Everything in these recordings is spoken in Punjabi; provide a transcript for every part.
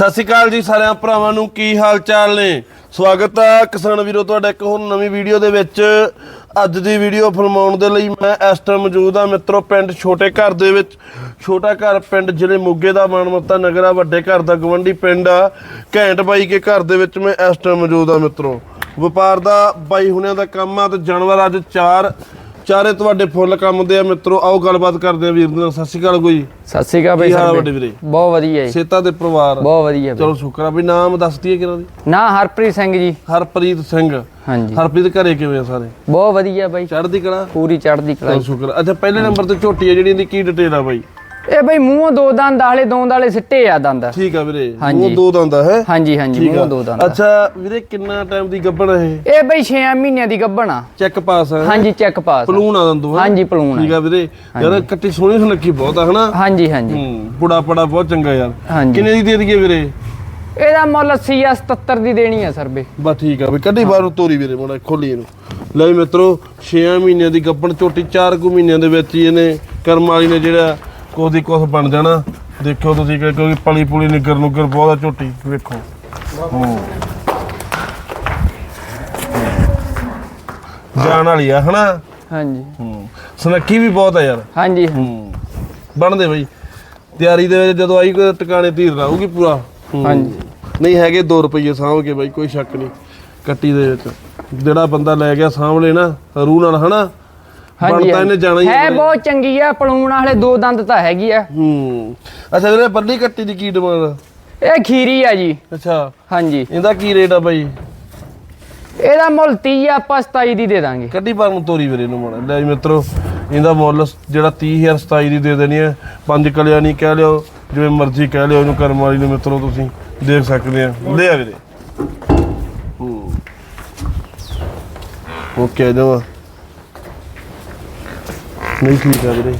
ਸਤਿ ਸ਼੍ਰੀ ਅਕਾਲ ਜੀ ਸਾਰਿਆਂ ਭਰਾਵਾਂ ਨੂੰ, ਕੀ ਹਾਲ ਚਾਲ ਨੇ? ਸਵਾਗਤ ਹੈ ਕਿਸਾਨ ਵੀਰੋ, ਤੁਹਾਡਾ ਇੱਕ ਹੋਰ ਨਵੀਂ ਵੀਡੀਓ ਦੇ ਵਿੱਚ। ਅੱਜ ਦੀ ਵੀਡੀਓ ਫਰਮਾਉਣ ਦੇ ਲਈ ਮੈਂ ਇਸ ਟਾਈਮ ਮੌਜੂਦ ਹਾਂ ਮਿੱਤਰੋ, ਪਿੰਡ ਛੋਟੇ ਘਰ ਦੇ ਵਿੱਚ। ਛੋਟਾ ਘਰ ਪਿੰਡ ਜ਼ਿਲ੍ਹੇ ਮੋਗੇ ਦਾ ਮਾਨਮੱਤਾ ਨਗਰ ਆ, ਵੱਡੇ ਘਰ ਦਾ ਗਵੰਡੀ ਪਿੰਡ ਆ। ਘੈਂਟ ਬਾਈ ਕੇ ਘਰ ਦੇ ਵਿੱਚ ਮੈਂ ਇਸ ਟਾਈਮ ਮੌਜੂਦ ਹਾਂ ਮਿੱਤਰੋ। ਵਪਾਰ ਦਾ ਬਾਈ ਹੁਣਿਆਂ ਦਾ ਕੰਮ ਆ ਤੇ ਜਾਨਵਰ ਅੱਜ ਚਾਰ ਚਾਰੇ ਤੁਹਾਡੇ ਫੁੱਲ ਕੰਮ ਦੇ ਆ ਮਿੱਤਰੋ ਆਓ ਗੱਲਬਾਤ ਕਰਦੇ ਆ ਵੀਰ ਨਾਲ। ਸਤਿ ਸ਼੍ਰੀ ਅਕਾਲ ਕੋਈ। ਸਤਿ ਸ਼੍ਰੀ ਅਕਾਲ ਬਈ ਕੀ ਹਾਲ ਆ ਸਾਹਿਬ ਵੱਡੇ ਵੀਰੇ? ਬਹੁਤ ਵਧੀਆ ਜੀ। ਸੇਤਾ ਦੇ ਪਰਿਵਾਰ। ਬਹੁਤ ਵਧੀਆ ਬਈ। ਚਲੋ ਸ਼ੁਕਰ ਆ ਵੀ ਨਾਮ ਦੱਸ ਦਈਏ ਕਿਹਨਾਂ ਦੀ? ਨਾ ਹਰਪ੍ਰੀਤ ਸਿੰਘ ਜੀ। ਹਰਪ੍ਰੀਤ ਸਿੰਘ। ਹਾਂਜੀ। ਹਰਪ੍ਰੀਤ ਘਰੇ ਕਿਵੇਂ ਆ ਸਾਰੇ? ਬਹੁਤ ਵਧੀਆ ਬਾਈ। ਚੜ੍ਹਦੀ ਕਲਾ? ਪੂਰੀ ਚੜ੍ਹਦੀ ਕਲਾ ਚਲ ਸ਼ੁਕਰ। ਅੱਛਾ ਪਹਿਲੇ ਨੰਬਰ ਤੇ ਝੋਟੀ ਆ ਜਿਹੜੀ ਇਹਦੀ ਕੀ ਡਿਟੇਲ ਆ ਬਾਈ? ਇਹ ਬਈ ਮੂੰਹੋਂ ਦੋ ਦੰਦ ਵਾਲੇ ਦੋ ਵਾਲੇ ਸਿੱਟੇ ਆ ਦੰਦ। ਠੀਕ ਆ ਵੀਰੇ ਹਾਂਜੀ। ਉਹ ਦੋ ਦੰਦ ਹੈ? ਹਾਂਜੀ ਹਾਂਜੀ ਮੂੰਹੋਂ ਦੋ ਦੰਦ ਅੱਛਾ ਵੀਰੇ ਕਿੰਨਾ ਟਾਈਮ ਦੀ ਗੱਭਣ ਆ ਇਹ? ਇਹ ਬਈ 6 ਮਹੀਨਿਆਂ ਦੀ ਗੱਭਣ ਆ। ਚੈੱਕ ਪਾਸ ਆ ਹਾਂਜੀ ਚੈੱਕ ਪਾਸ ਆ। ਪਲੂਣ ਆ ਦੰਦੂ ਹੈਂ? ਹਾਂਜੀ ਪਲੂਣ ਠੀਕ ਆ। ਵੀਰੇ। ਯਾਰ ਕੱਟੀ ਸੋਹਣੀ ਸੁਨੱਖੀ ਬਹੁਤ ਆ ਹਨਾ? ਹਾਂਜੀ ਹਾਂਜੀ। ਹੂੰ ਬੁੜਾ ਪੜਾ ਬਹੁਤ ਚੰਗਾ ਯਾਰ। ਹਾਂਜੀ। ਕਿੰਨੇ ਦੀ ਦੇ ਦਈਏ ਵੀਰੇ? ਇਹਦਾ ਮੁੱਲ 80 ਆ 77 ਦੀ ਦੇਣੀ ਆ ਸਰ ਬਈ। ਬਸ ਠੀਕ ਆ ਵੀ ਕੱਢੀ ਬਾਹਰੋਂ ਤੋਰੀ ਵੀਰੇ ਮੋੜਾ ਖੋਲੀ ਇਹਨੂੰ। ਲੈ ਵੀ ਮਿੱਤਰੋ 6 ਮਹੀਨਿਆਂ ਦੀ ਗੱਭਣ ਝੋਟੀ 4 ਕੁ ਮਹੀਨਿਆਂ ਦੇ ਵਿੱਚ ਹੀ ਇਹਨੇ ਕਰਮ ਵਾਲੀ ਨੇ ਜਿਹੜਾ ਕੁਛ ਦੀ ਕੁਛ ਬਣ ਜਾਣਾ। ਦੇਖਿਓ ਤੁਸੀਂ ਕਿ ਕਿਉਂਕਿ ਪਲੀ ਪੁਲੀ ਨਿੱਗਰ ਨੁੱਗਰ ਬਹੁਤ ਆ ਝੋਟੀ ਵੇਖੋ। ਹੂੰ। ਜਾਣ ਵਾਲੀ ਆ ਹਨਾ? ਹਾਂਜੀ। ਹੂੰ। ਸੁਨੱਖੀ ਵੀ ਬਹੁਤ ਆ ਯਾਰ। ਹਾਂਜੀ। ਹੂੰ। ਬਣਦੇ ਬਈ। ਤਿਆਰੀ ਦੇ ਵਿੱਚ ਜਦੋਂ ਆਈ ਕੋਈ ਟਿਕਾਣੇ ਧੀਰ ਰਹੂਗੀ ਪੂਰਾ? ਹੂੰ। ਹਾਂਜੀ। ਨਹੀਂ ਹੈਗੇ 2 ਰੁਪਏ ਸਾਂਭ ਕੇ ਬਾਈ ਕੋਈ ਸ਼ੱਕ ਨਹੀਂ। ਕੱਟੀ ਦੇ ਵਿੱਚ। ਜਿਹੜਾ ਬੰਦਾ ਲੈ ਗਿਆ ਸਾਂਭਲੇ ਨਾ ਰੂਹ ਨਾਲ ਹਨਾ? ਹਾਂਜੀ ਬਣਦਾ ਇਹਨੇ ਜਾਣਾ ਹੀ ਹੈ। ਬਹੁਤ ਚੰਗੀ ਆ ਪਲੂਣ ਵਾਲੇ ਦੋ ਦੰਦ ਤਾਂ ਹੈਗੀ ਆ। ਹੂੰ। ਅੱਛਾ ਵੀਰੇ ਬੱਲੀ ਕੱਟੀ ਦੀ ਕੀ ਡਿਮਾਂਡ ਇਹ ਖੀਰੀ ਆ ਜੀ। ਅੱਛਾ। ਹਾਂਜੀ। ਇਹਦਾ ਕੀ ਰੇਟ ਆ ਬਾਈ? ਇਹਦਾ ਮੁੱਲ 30 ਆ ਆਪਾਂ 27 ਦੀ ਦੇ ਦਾਂਗੇ। ਕੱਢੀ ਪਰ ਨੂੰ ਤੋਰੀ ਵੀਰੇ ਨੂੰ ਮਣਾ ਲੈ ਜੀ ਮਿੱਤਰੋ ਇਹਦਾ ਮੁੱਲ ਜਿਹੜਾ 30000 27 ਦੀ ਦੇ ਦੇਣੀ ਹੈ ਪੰਜ ਕਲਿਆ ਨਹੀਂ ਕਹਿ ਲਿਓ ਜਿਵੇਂ ਮਰਜ਼ੀ ਕਹਿ ਲਿਓ ਇਹਨੂੰ ਕਰਮ ਵਾਲੀ ਨੂੰ ਮਿੱਤਰੋ ਤੁਸੀਂ ਦੇਖ ਸਕਦੇ ਆ। ਲੈ ਆ ਵੀਰੇ। ਓਕੇ ਜਵਾ ਨਹੀਂ ਠੀਕ ਆ ਵੀਰੇ।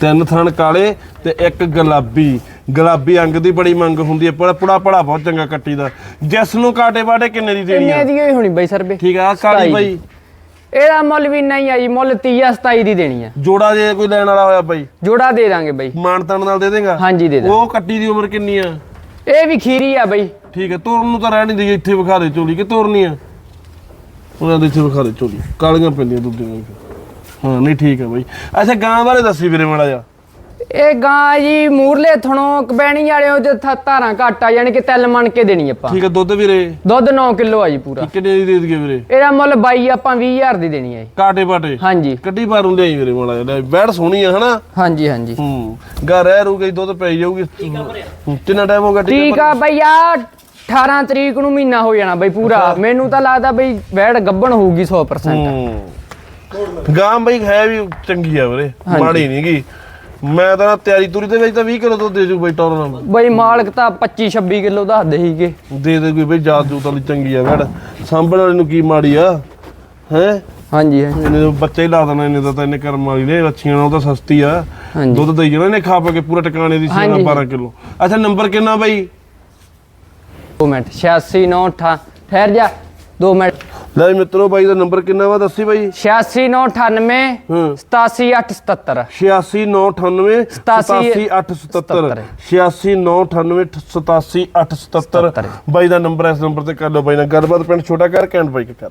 ਤਿੰਨ ਥਣ ਕਾਲੇ ਤੇ ਇੱਕ ਗੁਲਾਬੀ। ਗੁਲਾਬੀ ਅੰਗ ਦੀ ਬੜੀ ਮੰਗ ਹੁੰਦੀ ਹੈ ਪਰ ਪੁੜਾ ਪੜਾ ਬਹੁਤ ਚੰਗਾ ਕੱਟੀ ਦਾ। ਜਿਸ ਨੂੰ ਕਾਟੇ ਬਾਟੇ ਕਿੰਨੇ ਦੀ ਦੇਣੀ ਆ? ਇੰਨੇ ਦੀ ਹੀ ਹੋਣੀ ਬਈ ਸਰ ਬਈ ਠੀਕ ਆ ਆਹ ਕਾਲੀ 27 ਬਾਈ। ਇਹਦਾ ਮੁੱਲ ਵੀ ਨਹੀਂ ਆ ਜੀ ਮੁੱਲ 30 ਆ 27 ਦੀ ਦੇਣੀ ਆ। ਜੋੜਾ ਜੇ ਕੋਈ ਲੈਣ ਵਾਲਾ ਹੋਇਆ ਬਾਈ? ਜੋੜਾ ਦੇ ਦਾਂਗੇ ਬਈ। ਮਾਨਤਨ ਨਾਲ ਦੇ ਦੇਗਾ? ਹਾਂਜੀ ਦੇ ਦਾਂ ਉਹ ਕੱਟੀ ਦੀ ਉਮਰ ਕਿੰਨੀ ਆ? ਇਹ ਵੀ ਖੀਰੀ ਆ ਬਈ। ਠੀਕ ਹੈ ਤੋਰਨ ਨੂੰ ਤਾਂ ਰਹਿ ਨਹੀਂ ਦੀ ਇੱਥੇ ਵਿਖਾ ਦੇ ਚੋਲੀ ਕਿ ਤੋਰਨੀ ਆ? ਉਹਨਾਂ ਦੇ ਇੱਥੇ ਵਿਖਾ ਦੇ ਚੋਲੀ ਕਾਲੀਆਂ ਪੈਂਦੀਆਂ ਦੁੱਧੀਆਂ ਹਾਂ ਨਹੀਂ ਠੀਕ ਹੈ ਬਾਈ। ਅੱਛਾ ਗਾਂ ਬਾਰੇ ਦੱਸੀ ਵੀਰੇ ਮਾੜਾ ਜਾ ਇਹ ਗਾਂ ਜੀ ਮੂਰਲੇ ਥਣੋਂ ਕਬੈਣੀ ਵਾਲਿਓ ਥ- ਧਾਰਾਂ ਘੱਟ ਆ ਯਾਨੀ ਕਿ ਤਿਲ ਮੰਨ ਕੇ ਦੇਣੀ ਆਪਾਂ। ਠੀਕ ਹੈ ਦੁੱਧ ਵੀਰੇ? ਦੁੱਧ 9 ਕਿਲੋ ਆ ਜੀ ਪੂਰਾ। ਕਿੰਨੇ ਦੀ ਦੇ ਦਈਏ ਵੀਰੇ? ਇਹਦਾ ਮੁੱਲ 22 ਆਪਾਂ 20000 ਦੀ ਦੇਣੀ ਆ ਜੀ। ਕਾਟੇ ਬਾਟੇ ਹਾਂਜੀ। ਕੱਢੀ ਬਾਹਰੋਂ ਲਿਆਈ ਵੀਰੇ ਮਾੜਾ ਜਿਹਾ। ਲੈ, ਬੈੜ ਸੋਹਣੀ ਆ ਹਨਾ? ਹਾਂਜੀ ਹਾਂਜੀ। ਹੂੰ। ਗਾ ਰਹਿ ਰੂ ਗਈ ਦੁੱਧ ਪੈ ਜਾਊਗੀ। ਹੂੰ, ਕਿੰਨਾ ਟਾਈਮ ਹੋ ਗਿਆ? ਠੀਕ ਆ ਬਈ ਆ 18 ਤਰੀਕ ਨੂੰ ਮਹੀਨਾ ਹੋ ਜਾਣਾ ਬਈ ਪੂਰਾ। ਮੈਨੂੰ ਤਾਂ ਲੱਗਦਾ ਬਈ ਵੈੜ ਗੱਬਣ ਹੋਊਗੀ 100% ਹੂੰ। ਗਾਂ ਬਈ ਹੈ ਵੀ ਚੰਗੀ ਆ ਵੀਰੇ ਮਾੜੀ ਨਹੀਂ ਗੀ। ਮੈਂ ਤਾਂ ਤਿਆਰੀ ਤੁਰੀ ਦੇ ਵਿੱਚ ਤਾਂ 20 ਕਿਲੋ ਦੁੱਧ ਦੇ ਜੂ ਬਈ ਟੌਰ ਨਾਲ। ਬਈ ਮਾਲਕ ਤਾਂ 25 26 ਕਿਲੋ ਦੱਸਦੇ ਸੀਗੇ। ਦੇ ਦੇ ਕੋਈ ਬਈ ਜਾਤ ਜੂਤ ਵਾਲੀ ਚੰਗੀ ਆ ਵੜ ਸਾਂਭਣ ਵਾਲੇ ਨੂੰ ਕੀ ਮਾੜੀ ਆ ਹੈ? ਹਾਂਜੀ ਹਾਂਜੀ। ਇਹਨੇ ਤਾਂ ਬੱਚੇ ਹੀ ਲਾ ਦੇਣਾ ਇਹਨੇ ਤਾਂ ਤਾਂ ਇਹਨੇ ਕਰਮ ਵਾਲੀ ਨੇ ਬੱਚੀਆਂ ਨਾਲ ਉਹ ਤਾਂ ਸਸਤੀ ਆ। ਹਾਂਜੀ। ਦੁੱਧ ਦੇਈ ਜਾਣਾ ਇਹਨੇ ਖਾ ਪਾ ਕੇ ਪੂਰਾ ਟਿਕਾਣੇ ਦੀ ਸੀ ਹਾਂਜੀ। 12 ਕਿਲੋ। ਅੱਛਾ ਨੰਬਰ ਕਿੰਨਾ ਬਈ? 2 ਮਿੰਟ 86 9 8 ਠਹਿਰ ਜਾ 2 ਮਿੰਟ। ਲੈ ਜੀ ਮਿੱਤਰੋ ਬਾਈ ਦਾ ਨੰਬਰ ਕਿੰਨਾ ਵਾ ਦੱਸੀ ਬਾਈ? 86 9 98 ਹੂੰ। 87 8 77 86998 ਸਤਾਸੀ 877 86998 877 ਬਾਈ ਦਾ ਨੰਬਰ ਇਸ ਨੰਬਰ ਤੇ ਕਰ ਲਓ ਬਾਈ ਨਾਲ ਗੱਲਬਾਤ ਪਿੰਡ ਛੋਟਾ ਕਰ ਕੈਂਟ ਬਾਈ ਕਰ